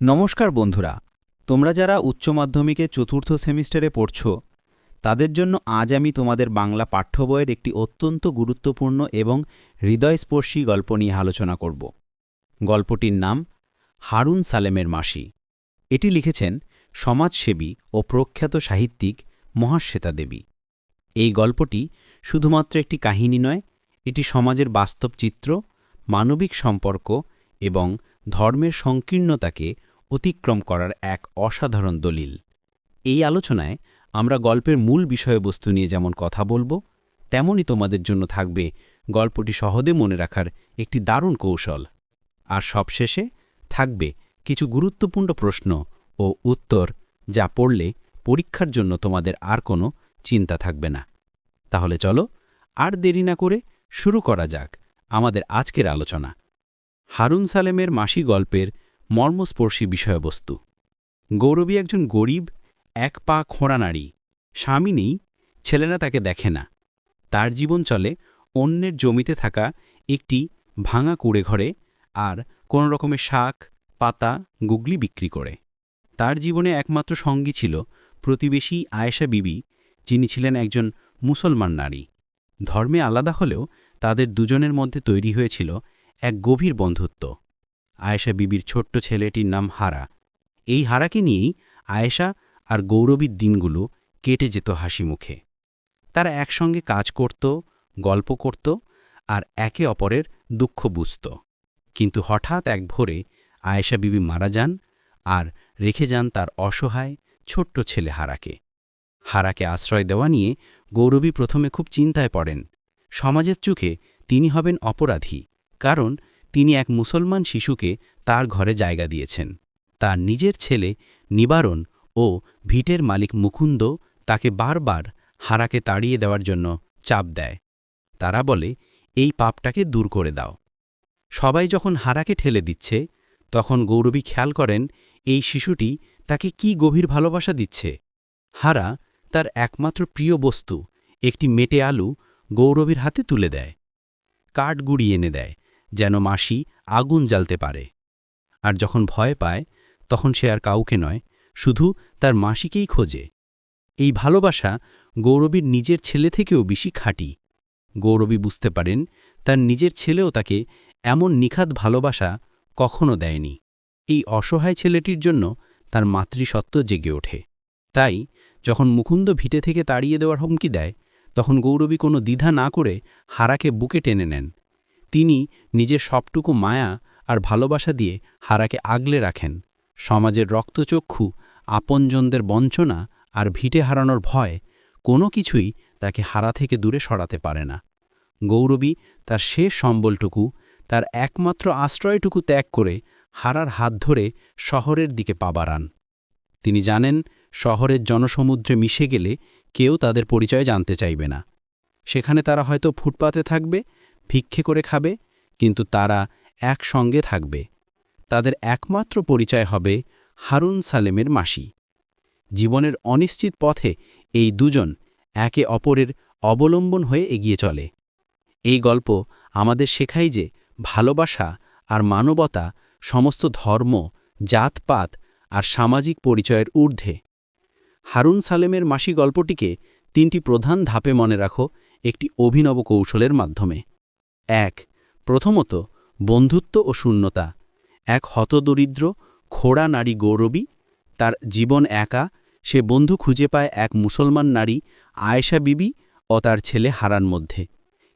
নমস্কার বন্ধুরা, তোমরা যারা উচ্চ মাধ্যমিকে চতুর্থ সেমিস্টারে পড়ছ, তাদের জন্য আজ আমি তোমাদের বাংলা পাঠ্য বইয়ের একটি অত্যন্ত গুরুত্বপূর্ণ এবং হৃদয়স্পর্শী গল্প নিয়ে আলোচনা করব। গল্পটির নাম হারুন সালেমের মাসি। এটি লিখেছেন সমাজসেবী ও প্রখ্যাত সাহিত্যিক মহাশ্বেতা দেবী। এই গল্পটি শুধুমাত্র একটি কাহিনী নয়, এটি সমাজের বাস্তব চিত্র, মানবিক সম্পর্ক এবং ধর্মের সংকীর্ণতাকে অতিক্রম করার এক অসাধারণ দলিল। এই আলোচনায় আমরা গল্পের মূল বিষয়বস্তু নিয়ে যেমন কথা বলব, তেমনই তোমাদের জন্য থাকবে গল্পটি সহজে মনে রাখার একটি দারুণ কৌশল। আর সবশেষে থাকবে কিছু গুরুত্বপূর্ণ প্রশ্ন ও উত্তর যা পড়লে পরীক্ষার জন্য তোমাদের আর কোনো চিন্তা থাকবে না। তাহলে চলো আর দেরি না করে শুরু করা যাক আমাদের আজকের আলোচনা। হারুন সালেমের মাসি গল্পের মর্মস্পর্শী বিষয়বস্তু। গৌরবী একজন গরিব, এক পা খোঁড়া নারী। স্বামী নেই, ছেলেরা তাকে দেখে না। তার জীবন চলে অন্যের জমিতে থাকা একটি ভাঙা কুড়ে ঘরে আর কোনো রকমের শাক, পাতা, গুগলি বিক্রি করে। তার জীবনে একমাত্র সঙ্গী ছিল প্রতিবেশী আয়েশা বিবি, যিনি ছিলেন একজন মুসলমান নারী। ধর্মে আলাদা হলেও তাদের দুজনের মধ্যে তৈরি হয়েছিল এক গভীর বন্ধুত্ব। আয়েশা বিবির ছোট্ট ছেলেটির নাম হারা। এই হারাকে নিয়েই আয়েশা আর গৌরবীর দিনগুলো কেটে যেত হাসি মুখে। তারা একসঙ্গে কাজ করত, গল্প করত আর একে অপরের দুঃখ বুঝত। কিন্তু হঠাৎ এক ভোরে আয়েশা বিবি মারা যান আর রেখে যান তার অসহায় ছোট্ট ছেলে হারাকে। হারাকে আশ্রয় দেওয়া নিয়ে গৌরবী প্রথমে খুব চিন্তায় পড়েন। সমাজের চোখে তিনি হবেন অপরাধী, কারণ তিনি এক মুসলমান শিশুকে তার ঘরে জায়গা দিয়েছেন। তার নিজের ছেলে নিবারণ ও ভিটের মালিক মুকুন্দ তাকে বারবার হারাকে তাড়িয়ে দেওয়ার জন্য চাপ দেয়। তারা বলে, এই পাপটাকে দূর করে দাও। সবাই যখন হারাকে ঠেলে দিচ্ছে, তখন গৌরবী খেয়াল করেন, এই শিশুটি তাকে কি গভীর ভালোবাসা দিচ্ছে। হারা তার একমাত্র প্রিয় বস্তু, একটি মেটে আলু গৌরবীর হাতে তুলে দেয়। কাঠ গুড়ি এনে দেয়। যেন মাসি আগুন জ্বালতে পারে। আর যখন ভয় পায়, তখন সে আর কাউকে নয়, শুধু তার মাসিকেই খোঁজে। এই ভালোবাসা গৌরবীর নিজের ছেলে থেকেও বেশি খাঁটি। গৌরবী বুঝতে পারেন, তার নিজের ছেলেও তাকে এমন নিখাত ভালোবাসা কখনো দেয়নি। এই অসহায় ছেলেটির জন্য তার মাতৃসত্ত্ব জেগে ওঠে। তাই যখন মুকুন্দ ভিটে থেকে তাড়িয়ে দেওয়ার হুমকি দেয়, তখন গৌরবী কোনো দ্বিধা না করে হারাকে বুকে টেনে নেন। তিনি নিজের সবটুকু মায়া আর ভালোবাসা দিয়ে হারাকে আগলে রাখেন। সমাজের রক্তচক্ষু, আপনজনদের বঞ্চনা আর ভিটে হারানোর ভয় কোনো কিছুই তাকে হারা থেকে দূরে সরাতে পারে না। গৌরবী তার শেষ সম্বলটুকু, তার একমাত্র আশ্রয়টুকু ত্যাগ করে হারার হাত ধরে শহরের দিকে পা বাড়ান। তিনি জানেন, শহরের জনসমুদ্রে মিশে গেলে কেউ তাদের পরিচয় জানতে চাইবে না। সেখানে তারা হয়তো ফুটপাতে থাকবে ভিক্ষে করে খাবে, কিন্তু তারা একসঙ্গে থাকবে। তাদের একমাত্র পরিচয় হবে হারুন সালেমের মাসি। জীবনের অনিশ্চিত পথে এই দুজন একে অপরের অবলম্বন হয়ে এগিয়ে চলে। এই গল্প আমাদের শেখাই যে ভালোবাসা আর মানবতা সমস্ত ধর্ম, জাতপাত আর সামাজিক পরিচয়ের ঊর্ধ্বে। হারুন সালেমের মাসি গল্পটিকে তিনটি প্রধান ধাপে মনে রাখো, একটি অভিনব কৌশলের মাধ্যমে। এক। প্রথমত, বন্ধুত্ব ও শূন্যতা। এক হতদরিদ্র খোড়া নারী গৌরবী, তার জীবন একা, সে বন্ধু খুঁজে পায় এক মুসলমান নারী আয়েশা বিবি ও তার ছেলে হারান মধ্যে।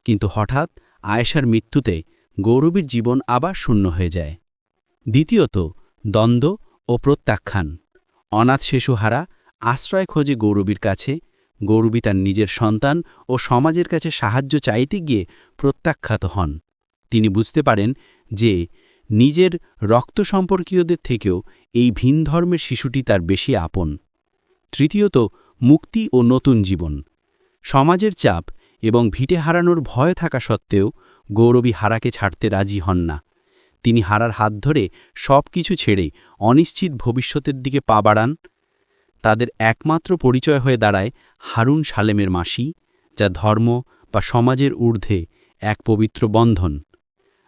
কিন্তু হঠাৎ আয়েশার মৃত্যুতে গৌরবীর জীবন আবার শূন্য হয়ে যায়। দ্বিতীয়ত, দ্বন্দ্ব ও প্রত্যাখ্যান। অনাথ শিশু হারা আশ্রয় খোঁজে গৌরবীর কাছে গৌরবী তার নিজের সন্তান ও সমাজের কাছে সাহায্য চাইতে গিয়ে প্রত্যাখ্যাত হন। তিনি বুঝতে পারেন যে, নিজের রক্ত সম্পর্কীয়দের থেকেও এই ভিন ধর্মের শিশুটি তার বেশি আপন। তৃতীয়ত, মুক্তি ও নতুন জীবন। সমাজের চাপ এবং ভিটে হারানোর ভয় থাকা সত্ত্বেও গৌরবী হারাকে ছাড়তে রাজি হন না। তিনি হারার হাত ধরে সব কিছু ছেড়ে অনিশ্চিত ভবিষ্যতের দিকে পা বাড়ান তাদের একমাত্র পরিচয় হয়ে দাঁড়ায় হারুন সালেমের মাসি, যা ধর্ম বা সমাজের ঊর্ধ্বে এক পবিত্র বন্ধন।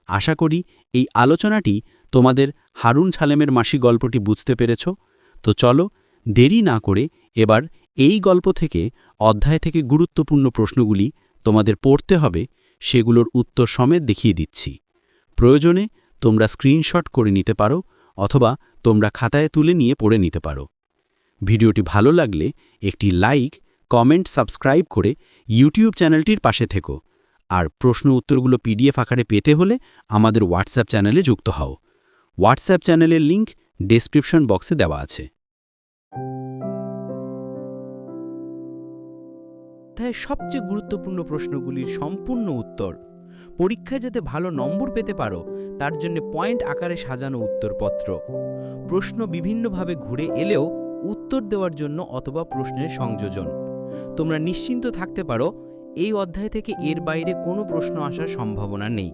আশা করি এই আলোচনাটি তোমাদের হারুন সালেমের মাসি গল্পটি বুঝতে পেরেছ। তো চলো দেরি না করে এবার এই গল্প থেকে, অধ্যায় থেকে গুরুত্বপূর্ণ প্রশ্নগুলি তোমাদের পড়তে হবে, সেগুলোর উত্তর সমেত দেখিয়ে দিচ্ছি। প্রয়োজনে তোমরা স্ক্রিনশট করে নিতে পারো, অথবা তোমরা খাতায় তুলে নিয়ে পড়ে নিতে পারো। ভিডিওটি ভালো লাগলে একটি লাইক, কমেন্ট, সাবস্ক্রাইব করে ইউটিউব চ্যানেলটির পাশে থেকো। আর প্রশ্ন উত্তরগুলো পিডিএফ আকারে পেতে হলে আমাদের হোয়াটসঅ্যাপ চ্যানেলে যুক্ত হও। হোয়াটসঅ্যাপ চ্যানেলের লিংক ডেসক্রিপশন বক্সে দেওয়া আছে। অধ্যায়ের সবচেয়ে গুরুত্বপূর্ণ প্রশ্নগুলির সম্পূর্ণ উত্তর। পরীক্ষায় যাতে ভালো নম্বর পেতে পারো, তার জন্য পয়েন্ট আকারে সাজানো উত্তরপত্র। প্রশ্ন বিভিন্নভাবে ঘুরে এলেও উত্তর দেওয়ার জন্য অথবা প্রশ্নের সংযোজন। তোমরা নিশ্চিন্ত থাকতে পারো, এই অধ্যায় থেকে এর বাইরে কোনো প্রশ্ন আসার সম্ভাবনা নেই।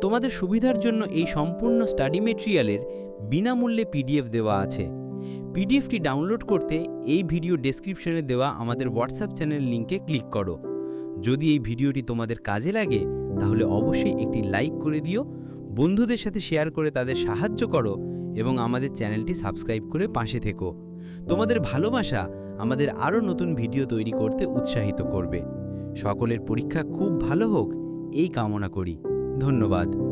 তোমাদের সুবিধার জন্য এই সম্পূর্ণ স্টাডি মেটেরিয়ালের বিনামূল্যে পিডিএফ দেওয়া আছে। পিডিএফটি ডাউনলোড করতে এই ভিডিও ডেসক্রিপশনে দেওয়া আমাদের হোয়াটসঅ্যাপ চ্যানেল লিংকে ক্লিক করো। যদি এই ভিডিওটি তোমাদের কাজে লাগে, তাহলে অবশ্যই একটি লাইক করে দিও, বন্ধুদের সাথে শেয়ার করে তাদের সাহায্য করো এবং আমাদের চ্যানেলটি সাবস্ক্রাইব করে পাশে থেকো। তোমাদের ভালোবাসা আমাদের আরও নতুন ভিডিও তৈরি করতে উৎসাহিত করবে। সকলের পরীক্ষা খুব ভালো হোক, এই কামনা করি। ধন্যবাদ।